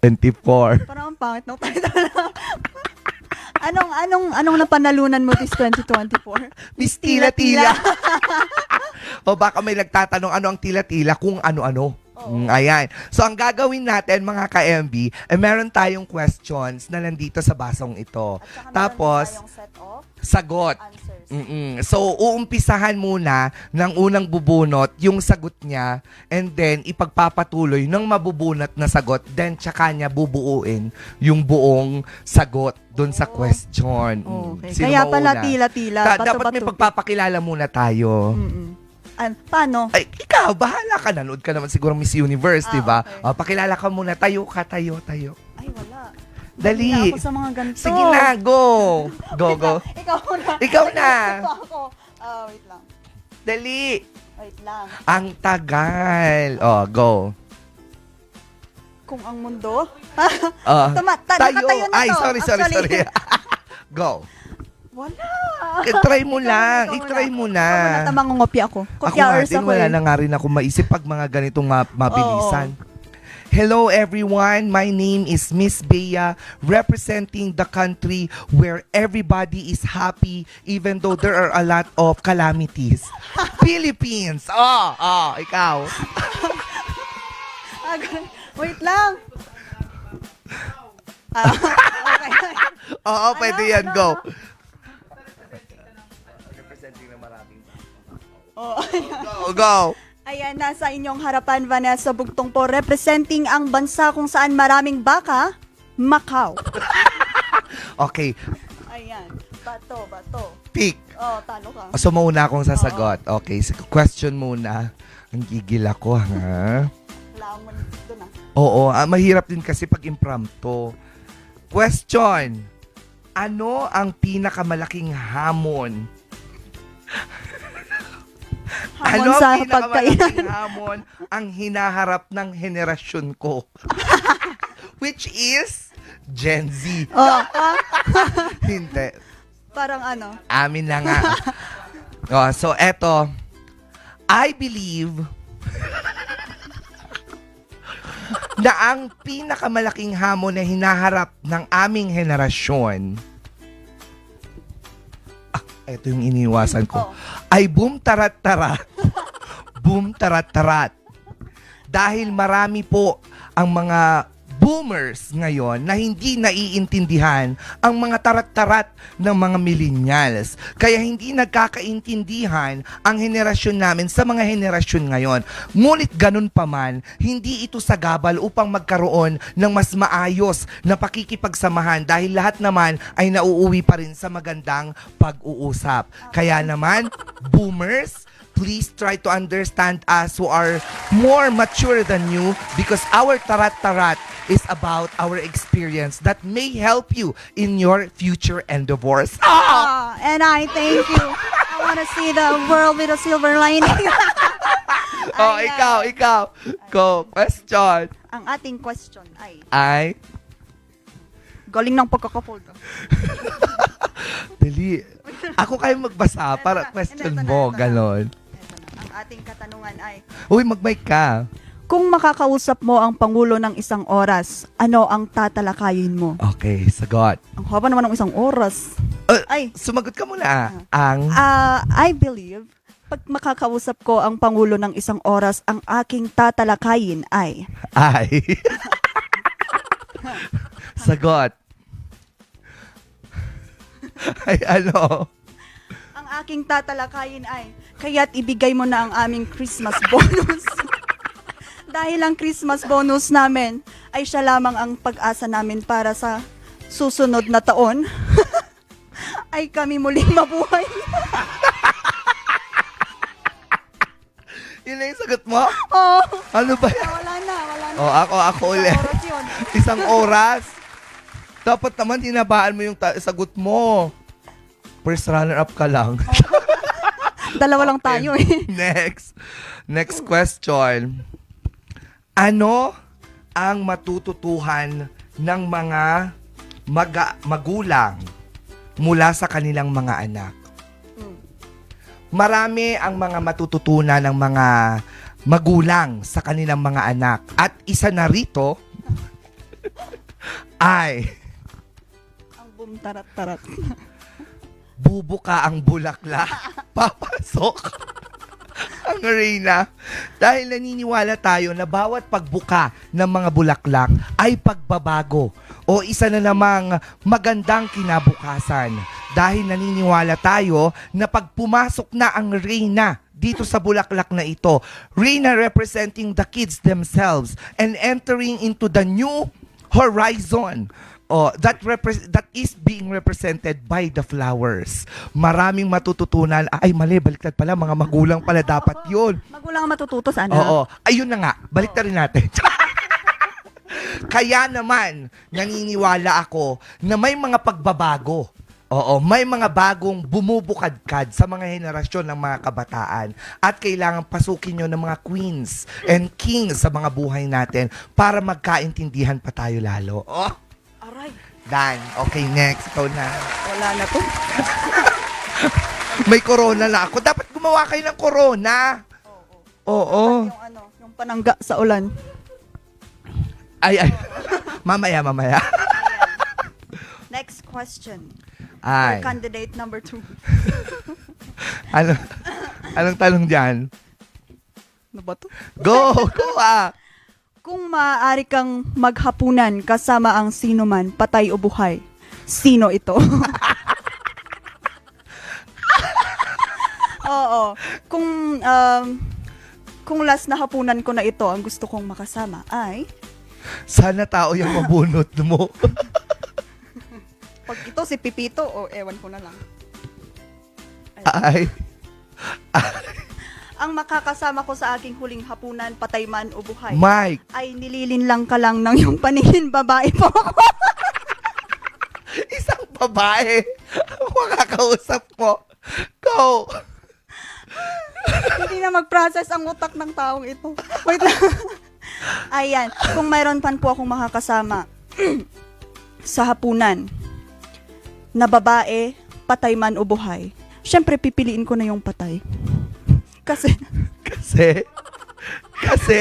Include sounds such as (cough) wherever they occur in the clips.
24. Parang ang pangit (laughs) ng title. anong, anong, anong napanalunan mo this 2024? Miss Tila-Tila. (laughs) o baka may nagtatanong ano ang tila-tila kung ano-ano. Mm, ayan. So, ang gagawin natin, mga ka-MB, eh, meron tayong questions na nandito sa basong ito. At saka meron Tapos, tayong set of sagot. answers. Mm-mm. So, uumpisahan muna ng unang bubunot yung sagot niya and then ipagpapatuloy ng mabubunot na sagot then tsaka niya bubuuin yung buong sagot doon sa Oh. question. Mm. Okay. Sino Kaya pala mauna? tila-tila. Ta- dapat may pagpapakilala muna tayo. Mm-mm. An, paano? Ay, ikaw, bahala ka. Nanood ka naman siguro Miss Universe, Ah, di ba? okay. Ah, pakilala ka muna. Tayo ka, tayo, tayo. Ay. Dali. Hindi ako sa mga ganito. Sige na, go. Go, go. (laughs) Ikaw na. Ikaw (laughs) na. Ito ako. Ah, wait lang. Dali. Wait lang. Ang tagal. Oh, go. Kung ang mundo. Ah, (laughs) Tama, ta- tayo. na Ay, to. sorry, sorry, Actually. sorry. go. Wala. I-try mo Ikaw lang. ikaw I-try mo Ikaw na. muna, tamang ngopya ako. Ako Kopya nga din, wala na nga rin ako maisip pag mga ganitong ma- mabilisan. Hello everyone, my name is Miss Bea, representing the country where everybody is happy even though there are a lot of calamities. (laughs) Philippines! Oh, oh, ikaw. (laughs) Ah, ganun. Wait lang. (laughs) Ah, okay. Oo, pwede yan, ano, go. ano? Representing na maraming Oh. Go, go. Ayan, nasa inyong harapan, Vanessa Bugtong po, representing ang bansa kung saan maraming baka, Macau. (laughs) Okay, Ayan, bato, bato. pick. Oh, talo ka. So, mauna akong sasagot. Okay, so question muna. Ang gigil ako, ha? Wala mo doon ah. Oo, ah, mahirap din kasi pag impromptu. Question. Ano ang pinakamalaking hamon? Hamon ano sa ang pagkainan. hamon ang hinaharap ng henerasyon ko? (laughs) Which is Gen Z. Oh, ah, (laughs) Hindi. parang ano. Amin na nga. oh, so, eto. I believe (laughs) na ang pinakamalaking hamon na hinaharap ng aming henerasyon eto yung iniwasan ko. Oh. ay boom tarat tarat. (laughs) Boom tarat tarat. Dahil marami po ang mga boomers ngayon na hindi naiintindihan ang mga tarat-tarat ng mga millennials. Kaya hindi nagkakaintindihan ang henerasyon namin sa mga henerasyon ngayon. Ngunit ganun pa man, hindi ito sagabal upang magkaroon ng mas maayos na pakikipagsamahan dahil lahat naman ay nauuwi pa rin sa magandang pag-uusap. Kaya naman, boomers, please try to understand us who are more mature than you because our tarat-tarat is about our experience that may help you in your future endeavors. Ah! Ah, and I thank you. I want to see the world with a silver lining. (laughs) (laughs) Oh, Ayan. ikaw, ikaw. Go. Question. Ang ating question ay, Ay, galing ng pagkakafold. (laughs) dali. Ako kayo magbasa para Ito na, question ito na, mo. ito na. Ganon. Ang ating katanungan ay, Uy, mag-mic ka. kung makakausap mo ang Pangulo ng isang oras, ano ang tatalakayin mo? Okay, sagot. Ang haba naman ng isang oras. Uh, Ay, Sumagot ka muna. Ang... ah, I believe, pag makakausap ko ang Pangulo ng isang oras, ang aking tatalakayin ay, Ay. (laughs) Sagot. Ay, ano? Aking tatalakayin ay, kaya't ibigay mo na ang aming Christmas (laughs) bonus. Dahil ang Christmas bonus namin ay siya lamang ang pag-asa namin para sa susunod na taon (laughs) ay kami muling mabuhay. Yun na yung sagot mo? oh, Ano ba yan? wala na, wala na. Oh, ako, ako ulit. Isang oras yun. (laughs) Isang oras. Dapat naman tinabaan mo yung ta- sagot mo. First runner-up ka lang. (laughs) Dalawa lang tayo eh. (laughs) Next. Next question. Ano ang matututuhan ng mga maga- magulang mula sa kanilang mga anak? Hmm. Marami ang mga matututunan ng mga magulang sa kanilang mga anak. At isa na rito, (laughs) ay Ang boom tarat-tarat. Bubuka ang bulaklak. (laughs) Papasok ang reyna. Dahil naniniwala tayo na bawat pagbuka ng mga bulaklak ay pagbabago o isa na namang magandang kinabukasan. Dahil naniniwala tayo na pag pumasok na ang reyna dito sa bulaklak na ito, reyna representing the kids themselves and entering into the new horizon Oh, that repre- that is being represented by the flowers. Maraming matututunan. Ay, mali, baliktad pala. Mga magulang pala dapat yun. Magulang ang matututo sana. Oo. Ayun na nga. Balik rin natin. (laughs) Kaya naman, naniniwala ako na may mga pagbabago. Oo, may mga bagong bumubukadkad sa mga henerasyon ng mga kabataan at kailangan pasukin nyo ng mga queens and kings sa mga buhay natin para magkaintindihan pa tayo lalo. Oh, Dan. Okay, next. Ikaw na. wala na to. May corona na ako. Dapat gumawa kayo ng corona. Oo. Yung ano, yung panangga sa ulan. Ay, ay. (laughs) mamaya, mamaya. Next question. Ay. For candidate number two. (laughs) Ano, anong tanong dyan? Ano ba to? Go! Go ah! Kung maaari kang maghapunan kasama ang sino man, patay o buhay, sino ito? (laughs) Oo. Kung, um, kung last na hapunan ko na ito, ang gusto kong makasama ay, Sana tao yung mabunot mo. (laughs) pag ito si Pipito, o ewan ko na lang. Ay. Ang makakasama ko sa aking huling hapunan, patay man o buhay, Mike, ay nililin lang ka lang ng yung paningin babae po ako. (laughs) isang babae. Makakausap mo. Go! Hindi na mag-process ang utak ng taong ito. Wait lang. Ayan, kung mayroon pan po akong makakasama (clears throat) sa hapunan na babae, patay man o buhay, syempre pipiliin ko na yung patay. Kasi, Kasi, kasi,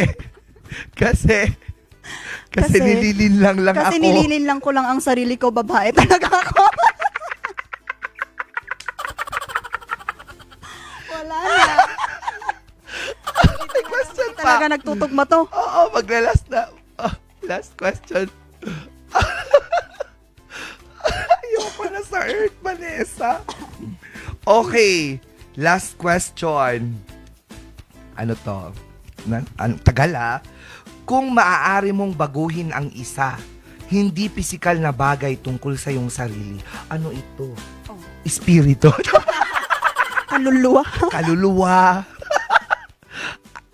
kasi, kasi, Kasi- nililin lang lang kasi ako. nililin lang ko lang ang sarili ko, babae talaga ako. (laughs) Wala na. May question pa. talaga nagtutugma to. Oo, magla-last na. Ah, last question. (laughs) Ayoko na sa Earth, Vanessa. Okay, last question. Ano to? Na, an, tagal ah. Kung maaari mong baguhin ang isa, hindi pisikal na bagay tungkol sa iyong sarili, ano ito? Oh. Espiritu. (laughs) Kaluluwa. kaluluwa.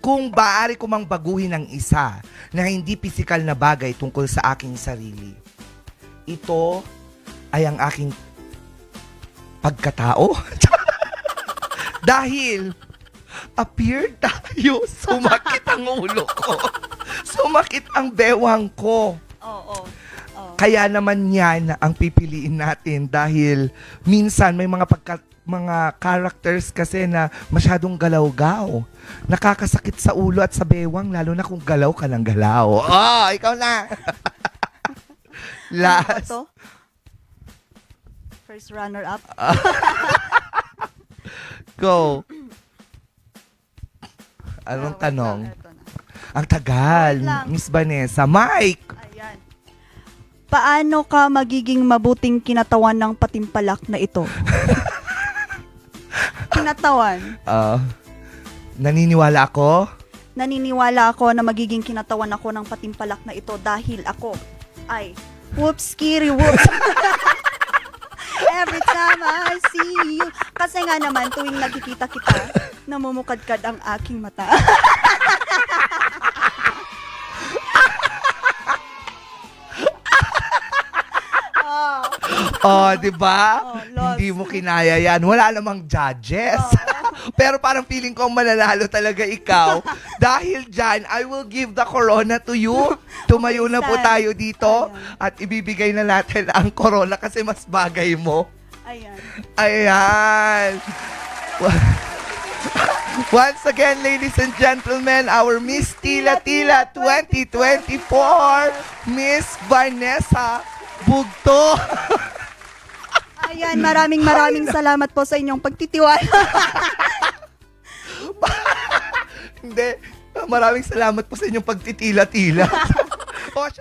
Kung maaari ko mang baguhin ang isa na hindi pisikal na bagay tungkol sa aking sarili, ito ay ang aking pagkatao. (laughs) Dahil appear tayo, (laughs) sumakit ang ulo ko. (laughs) Sumakit ang bewang ko. Oo. Oo. Kaya naman yan ang pipiliin natin dahil minsan may mga pagka, mga characters kasi na masyadong galaw-gaw. Nakakasakit sa ulo at sa bewang lalo na kung galaw ka ng galaw. (laughs) Oh, ikaw na. Ano Last. to? First runner-up. Go. Anong tanong? na. Ang tagal. Wait lang. Miss Vanessa. Mike! Ayan. Paano ka magiging mabuting kinatawan ng patimpalak na ito? (laughs) kinatawan. Ah, naniniwala ako? Naniniwala ako na magiging kinatawan ako ng patimpalak na ito dahil ako ay whoops, kiri, whoops. (laughs) Every time I see you. Kasi nga naman, tuwing nakikita kita, namumukadkad ang aking mata. oh, (laughs) Oh, 'di ba? Oh. Hindi mo kinaya 'yan. Wala namang judges. (laughs) Pero parang feeling ko mananalo talaga ikaw. (laughs) Dahil dyan, I will give the corona to you. Tumayo na po tayo dito at ibibigay na natin ang corona kasi mas bagay mo. ayan. Ayan. Once again, ladies and gentlemen, our Miss Tila Tila 2024, Miss Vanessa Bugto. (laughs) Ayan, maraming maraming salamat po sa inyong pagtitiwala. (laughs) Hindi. Maraming salamat po sa inyong pagtitila-tila. (laughs)